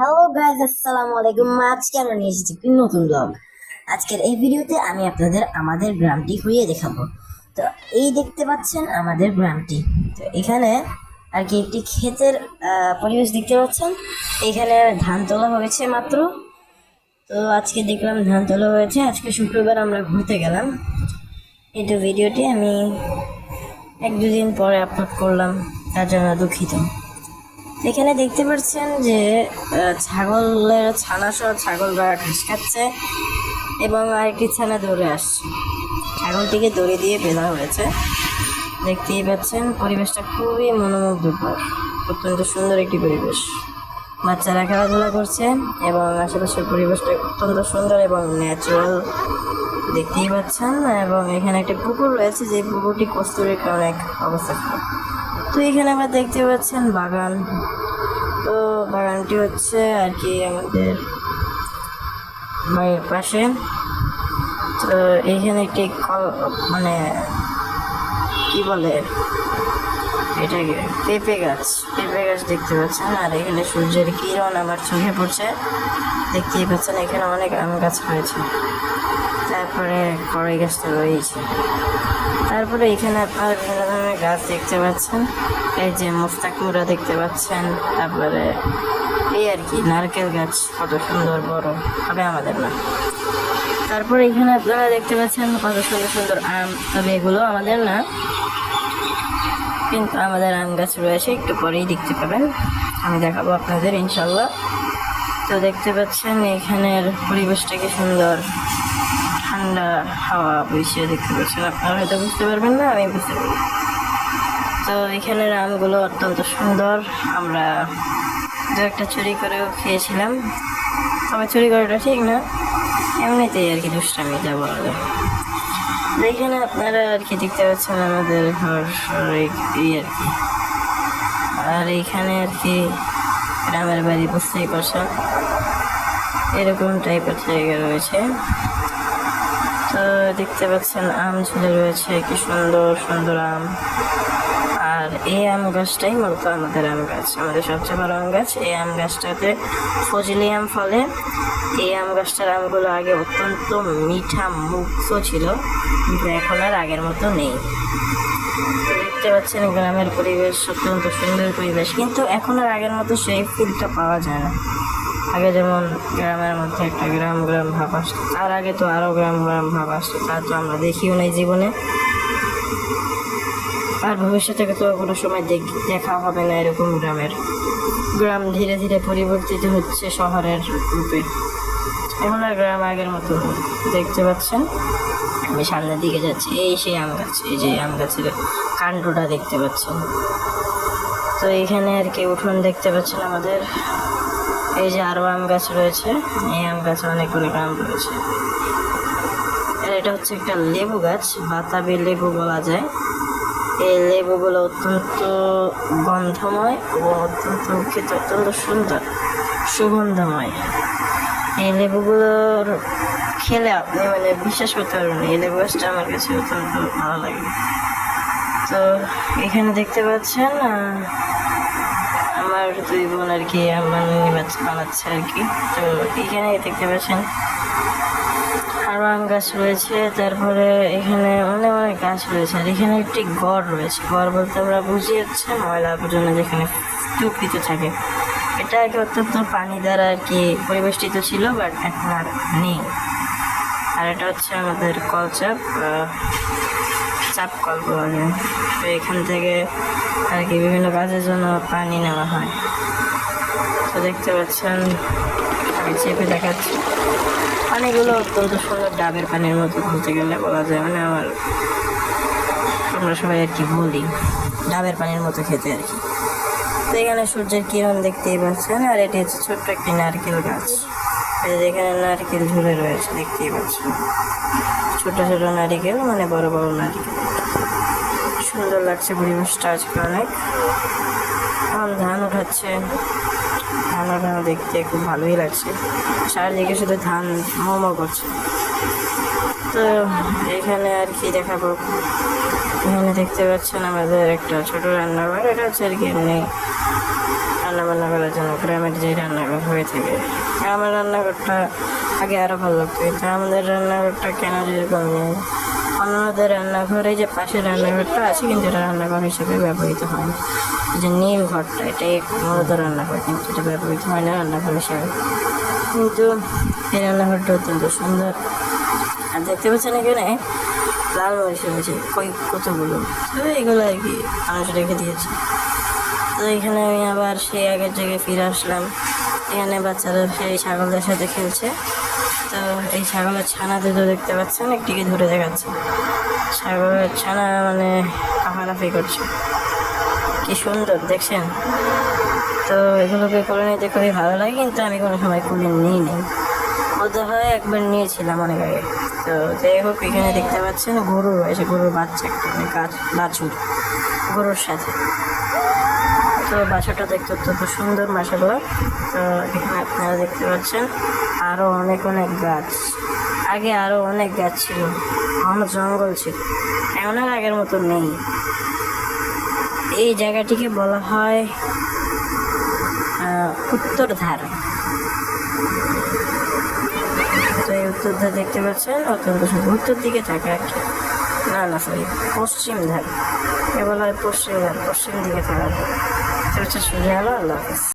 Hello guys আসসালামু আলাইকুম। আজকে আমরা নিয়ে এসেছি একটি নতুন ব্লগ আজকের এই ভিডিওতে আমি আপনাদের আমাদের গ্রামটি ঘুরিয়ে দেখাবো। তো এই দেখতে পাচ্ছেন আমাদের গ্রামটি। তো এখানে আর কি একটি ক্ষেতের পরিবেশ দেখতে পাচ্ছেন। এখানে ধান তোলা হয়েছে মাত্র। তো আজকে দেখলাম ধান তোলা হয়েছে। আজকে শুক্রবার আমরা ঘুরতে গেলাম। এই ভিডিওটি আমি এক দুদিন পরে আপলোড করলাম। তার জন্য দুঃখিত। এখানে দেখতে পাচ্ছেন যে ছাগলের ছানা সহ ছাগলরা ঘাস খাচ্ছে এবং আরেকটি ছানা দৌড়ে আসছে। ছাগলটিকে দড়ি দিয়ে বেঁধা হয়েছে। দেখতেই পাচ্ছেন, পরিবেশটা খুবই মনোমুগ্ধকর। অত্যন্ত সুন্দর একটি পরিবেশ। বাচ্চারা খেলাধুলা করছে এবং আশেপাশের পরিবেশটা অত্যন্ত সুন্দর এবং ন্যাচারাল দেখতেই পাচ্ছেন। এবং এখানে একটা পুকুর রয়েছে যে পুকুরটি কস্তুরের কারণে এক অবস্থা তো এখানে আবার দেখতে পাচ্ছেন বাগান। তো বাগানটি হচ্ছে আর কি আমাদের বাড়ির পাশে। তো এখানে একটি কল মানে কি বলে এটাকে? পেঁপে গাছ। পেঁপে গাছ দেখতে পাচ্ছেন। আর এখানে সূর্যের কিরণ আবার চোখে পড়ছে। দেখতেই পাচ্ছেন এখানে অনেক আম গাছ রয়েছে। তারপরে কড়াই গাছটা রয়েছে। তারপরে এখানে আপনার গাছ দেখতে পাচ্ছেন। এই যে মুস্তাক মুরা দেখতে পাচ্ছেন। তারপরে এই আর কি, নারকেল গাছ, কত সুন্দর, বড়। হবে আমাদের না। তারপরে এখানে আপনারা দেখতে পাচ্ছেন কত সুন্দর সুন্দর আম। তবে এগুলো আমাদের না। কিন্তু আমাদের আম গাছ রয়েছে, একটু পরেই দেখতে পাবেন। আমি দেখাবো আপনাদের, ইনশাল্লাহ। তো দেখতে পাচ্ছেন এখানের পরিবেশটা কি সুন্দর। ঠান্ডা হাওয়া বইছে, দেখতে পাচ্ছেন। আপনারা হয়তো বুঝতে পারবেন না, আমি বুঝতে পারব তো এখানের আমগুলো অত্যন্ত সুন্দর। আমরা দু একটা চুরি করেও খেয়েছিলাম। তবে চুরি করাটা ঠিক না। এমনিতেই আর কি দুষ্টামি, যা বলা যায়। এখানে আপনারা আর কি দেখতে পাচ্ছেন আমাদের ঘর, এই আর কি। আর এখানে আর কি গ্রামের বাড়ি বুঝতেই পারছেন। এরকম টাইপের জায়গা রয়েছে। তো দেখতে পাচ্ছেন, আম ঝুলে রয়েছে, কি সুন্দর সুন্দর আম। আর এই আম গাছটাই মূলত আমাদের আম গাছ। আমাদের সবচেয়ে বড় আম গাছ এই আম গাছটাতে ফজলি আম ফলে এই আম গাছটার আমগুলো আগে অত্যন্ত মিঠা মুক্ত ছিল, কিন্তু এখন আর আগের মতো নেই। দেখতে পাচ্ছেন, গ্রামের পরিবেশ অত্যন্ত সুন্দর পরিবেশ, কিন্তু এখন আর আগের মতো সেই ফিলটা পাওয়া যায় না। আগে যেমন গ্রামের মধ্যে একটা গ্রাম গ্রাম ভাব আসতো, তার আগে তো আরও গ্রাম গ্রাম ভাব আসতো, তা তো আমরা দেখিও নাই জীবনে। আর ভবিষ্যতে তো কোনো সময় দেখ- হবে না এরকম গ্রামের। গ্রাম ধীরে ধীরে পরিবর্তিত হচ্ছে শহরের রূপে। এখন আর গ্রাম আগের মতো দেখতে পাচ্ছেন? আমি সামনের দিকে যাচ্ছি। এই সেই আম গাছ, এই যে আম গাছের কাণ্ডটা দেখতে পাচ্ছেন। তো এখানে আর কি উঠোন দেখতে পাচ্ছেন আমাদের। এই যে আরও আম গাছ রয়েছে। এই আম গাছে অনেকগুলো আম রয়েছে। আর এটা হচ্ছে একটা লেবু গাছ, বাতাবি লেবু বলা যায়। এই লেবুগুলো অত্যন্ত গন্ধময় ও অত্যন্ত খেতে অত্যন্ত সুন্দর, সুগন্ধময়। এই লেবুগুলোর খেলে আপনি মানে বিশ্বাস করতে পারবেন এই লেবু গাছটা আমার কাছে অত্যন্ত ভালো লাগে। তো এখানে দেখতে পাচ্ছেন আমার দুই বোন আর কি, আমার বাচ্চা বানাচ্ছে আর কি। তো এখানে দেখতে পাচ্ছেন আম গাছ রয়েছে, তারপরে এখানে অনেক অনেক গাছ রয়েছে, আর এখানে একটি ঘর রয়েছে। ঘর বলতে আমরা বুঝি হচ্ছে ময়লা আবর্জনা যেখানে টুকরিত থাকে। এটা আগে অত্যন্ত পানি দ্বারা আর কি পরিবেষ্টিত ছিল, বাট এখন আর নেই। আর এটা হচ্ছে আমাদের কলচাপ চাপ কল বলা। তো এখান থেকে আর কি বিভিন্ন কাজের জন্য পানি নেওয়া হয়। তো দেখতে পাচ্ছেন আমি চেপে দেখাচ্ছি। পানিগুলো অত্যন্ত সুন্দর ডাবের পানির মতো বলতে গেলে বলা যায়। মানে আমার, আমরা সবাই আর কি বলি, ডাবের পানির মতো খেতে আর কি। তো এখানে সূর্যের কিরণ দেখতেই পাচ্ছেন, আর এটি হচ্ছে ছোট্ট একটি নারকেল গাছ। এখানে নারকেল ঝুলে রয়েছে, দেখতেই পাচ্ছেন। ছোট ছোট নারিকেল মানে বড় বড় নারিকেল। সুন্দর লাগছে পরিবেশটা আজকে অনেক। ধান উঠাচ্ছে। ধান ওঠানো দেখতে, খুব ভালোই লাগছে। চারদিকে শুধু ধান মোমো করছে। তো এখানে আর কি দেখাবো? এখানে দেখতে পাচ্ছেন আমাদের একটা ছোট রান্নাঘর। এটা হচ্ছে আর কি এমনি রান্না বান্না করার জন্য, গ্রামের যে রান্নাঘর হয়ে থাকে। গ্রামের রান্নাঘরটা আগে আরও ভালো লাগতো। কিন্তু আমাদের রান্নাঘরটা কেন যেরকম অন্যদের রান্নাঘরে যে পাশে রান্নাঘরটা আছে, কিন্তু এটা রান্নাঘর হিসেবে ব্যবহৃত হয় যে নীল ঘরটা, এটাই মূলত রান্নাঘর, কিন্তু এটা ব্যবহৃত হয় না রান্নাঘর হিসেবে কিন্তু এই রান্নাঘরটা অত্যন্ত সুন্দর। আর দেখতে পাচ্ছেন এখানে লাল মরিচ রয়েছে, কই কতগুলো? তো এগুলো আর কি মানুষ রেখে দিয়েছে। তো এখানে আমি আবার সেই আগের জায়গায় ফিরে আসলাম। এখানে বাচ্চারা সেই ছাগলদের সাথে খেলছে। তো এই ছাগলের ছানা দুটো দেখতে পাচ্ছেন, একটিকে ধরে দেখাচ্ছে। ছাগলের ছানা মানে লাফালাফি করছে। কি সুন্দর, দেখছেন? তো এগুলোকে করে নিতে খুবই ভালো লাগে, কিন্তু আমি কোনো সময় কুলে নিই নি। বলতে হয় একবার নিয়েছিলাম অনেক আগে। তো যাই হোক, এখানে দেখতে পাচ্ছেন গরু রয়েছে, গরুর বাচ্চা একটা মানে গাছ বাছুর, গরুর সাথে। তো বাছাটা দেখতে অত্যন্ত সুন্দর মাসাল্লাহ তো এখানে আপনারা দেখতে পাচ্ছেন আরও অনেক অনেক গাছ। আগে আরও অনেক গাছ ছিল অনেক জঙ্গল ছিল। এখন আর আগের মতো নেই। এই জায়গাটিকে বলা হয় উত্তরধার। উত্তর ধার তো এই উত্তরধার দেখতে পাচ্ছেন, অত্যন্ত উত্তর দিকে থাকে আর কি। না না সরি পশ্চিম ধার এ বলা হয় পশ্চিম ধার পশ্চিম দিকে থাকা। হচ্ছে সূর্য আলো আল্লাহ